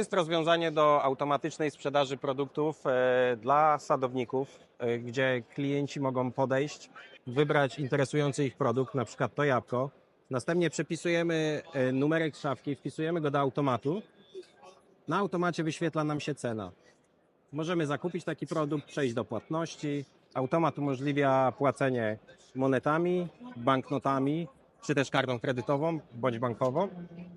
jest rozwiązanie do automatycznej sprzedaży produktów e, dla sadowników, e, gdzie klienci mogą podejść, wybrać interesujący ich produkt, na przykład to jabłko. Następnie przepisujemy e, numerek szafki, wpisujemy go do automatu. Na automacie wyświetla nam się cena. Możemy zakupić taki produkt, przejść do płatności. Automat umożliwia płacenie monetami, banknotami, czy też kartą kredytową bądź bankową.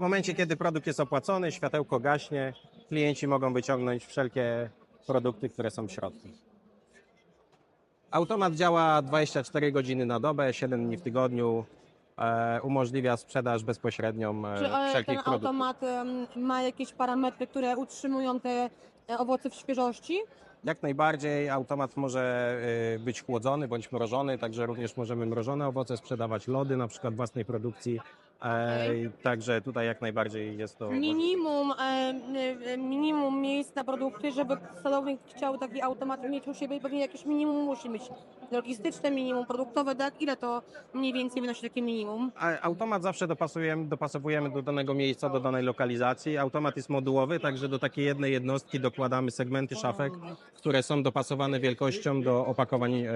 W momencie, kiedy produkt jest opłacony, światełko gaśnie, klienci mogą wyciągnąć wszelkie produkty, które są w środku. Automat działa 24 godziny na dobę, 7 dni w tygodniu. E, umożliwia sprzedaż bezpośrednią e, Czy e, ten wszelkich produktów. automat em, ma jakieś parametry, które utrzymują te e, owoce w świeżości? Jak najbardziej automat może y, być chłodzony bądź mrożony, także również możemy mrożone owoce sprzedawać, lody na przykład własnej produkcji. Okej. Także tutaj jak najbardziej jest to. Minimum, minimum miejsc na produkty, żeby sadownik chciał taki automat mieć u siebie, pewnie jakieś minimum musi mieć logistyczne, minimum produktowe, tak? Ile to mniej więcej wynosi takie minimum? Automat zawsze dopasujemy, dopasowujemy do danego miejsca, do danej lokalizacji. Automat jest modułowy, także do takiej jednej jednostki dokładamy segmenty szafek, które są dopasowane wielkością do opakowań e,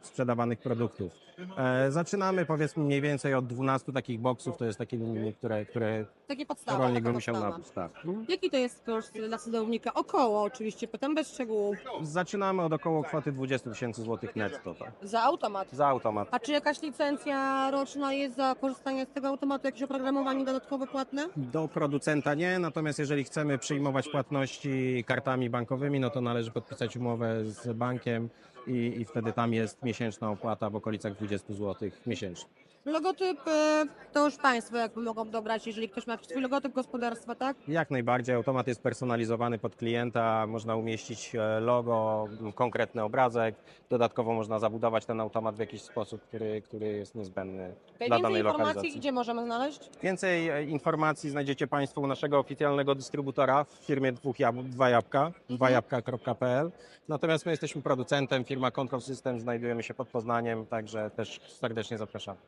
sprzedawanych produktów. E, zaczynamy powiedzmy mniej więcej od 12 takich boksów, to jest takie minimum, które, które Takie podstawy. rolnik taka by musiał podstawa. nabyć. Tak. Jaki to jest koszt dla sadownika? Około oczywiście, potem bez szczegółów. Zaczynamy od około kwoty 20 tysięcy złotych netto. Tak. Za automat. Za automat. A czy jakaś licencja roczna jest za korzystanie z tego automatu, jakieś oprogramowanie dodatkowe płatne? Do producenta nie, natomiast jeżeli chcemy przyjmować płatności kartami bankowymi, no to należy podpisać umowę z bankiem i, i wtedy tam jest miesięczna opłata w okolicach 20 zł miesięcznie. Logotyp e, to już Państwo jakby mogą dobrać, jeżeli ktoś ma swój logotyp gospodarstwa, tak? Jak najbardziej automat jest personalizowany pod klienta, można umieścić e, logo, m, konkretny obrazek. Dodatkowo można zabudować ten automat w jakiś sposób, który, który jest niezbędny dla Więcej danej informacji lokalizacji. gdzie możemy znaleźć? Więcej e, informacji znajdziecie Państwo u naszego oficjalnego dystrybutora w firmie dwóch jab dwa jabłka, dwajabłka.pl. Natomiast my jesteśmy producentem, firma Control System, znajdujemy się pod Poznaniem, także też serdecznie zapraszamy.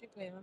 就可以了